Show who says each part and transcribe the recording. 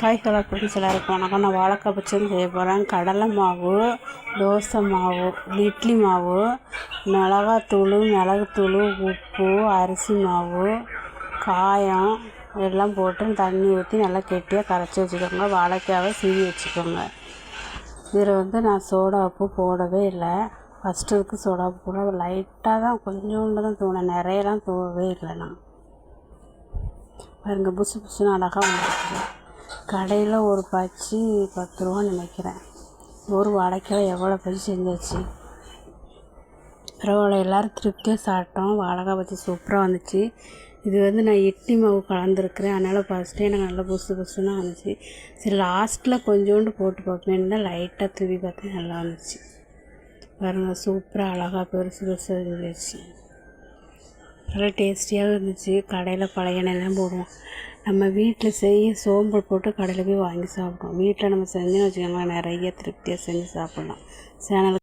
Speaker 1: Hi hello friends எல்லாருக்கும் வணக்கம். நான் வாழைக்காய் பச்சடி செய்ய போகிறேன் கடலை மாவு தோசை மாவு இட்லி மாவு மிளகாத்தூள் மிளகுத்தூள் உப்பு அரிசி மாவு காயம் எல்லாம் போட்டு தண்ணி ஊற்றி நல்லா கெட்டியாக கரைச்சி வச்சுக்கோங்க. வாழைக்காவை சீவி வச்சுக்கோங்க. இதில் வந்து நான் சோடா உப்பு போடவே இல்லை. ஃபஸ்ட்டு இதுக்கு சோடா உப்பு போட லைட்டாக தான் கொஞ்சோண்டு தான் தூணேன் நிறையலாம் தூவவே இல்லை நான். பாருங்க புசு புசுன்னு அழகாக வந்துருக்கு கடையில் ஒரு பச்சி பத்து ரூபான்னு நினைக்கிறேன். ஒரு வாழைக்காய் எவ்வளோ பச்சி செஞ்சாச்சு? பரவாயில்ல எல்லோரும் திருப்தியாக சாப்பிட்டோம். வாழைக்காய் பச்சி சூப்பராக வந்துச்சு. இது வந்து நான் இட்லி மாவு கலந்துருக்கிறேன். அதனால் ஃபஸ்ட்டே எனக்கு நல்லா புசு புசுன்னு வந்துச்சு. சரி லாஸ்ட்டில் கொஞ்சோண்டு போட்டு பார்ப்பேன். தான் லைட்டாக தூவி பார்த்தேன் நல்லா வந்துச்சு. பாருங்கள் சூப்பராக அழகாக பெருசு பெருசாக இருந்துச்சு நல்லா டேஸ்டியாக இருந்துச்சு. கடையில் பழைய எண்ணெய்லாம் போடுவோம். நம்ம வீட்டில் செய்ய சோம்பல் போட்டு கடையில் போய் வாங்கி சாப்பிடுவோம். வீட்டில் நம்ம செஞ்சோன்னு வச்சுக்கோங்களேன் நிறைய திருப்தியாக செஞ்சு சாப்பிட்லாம். சேனல்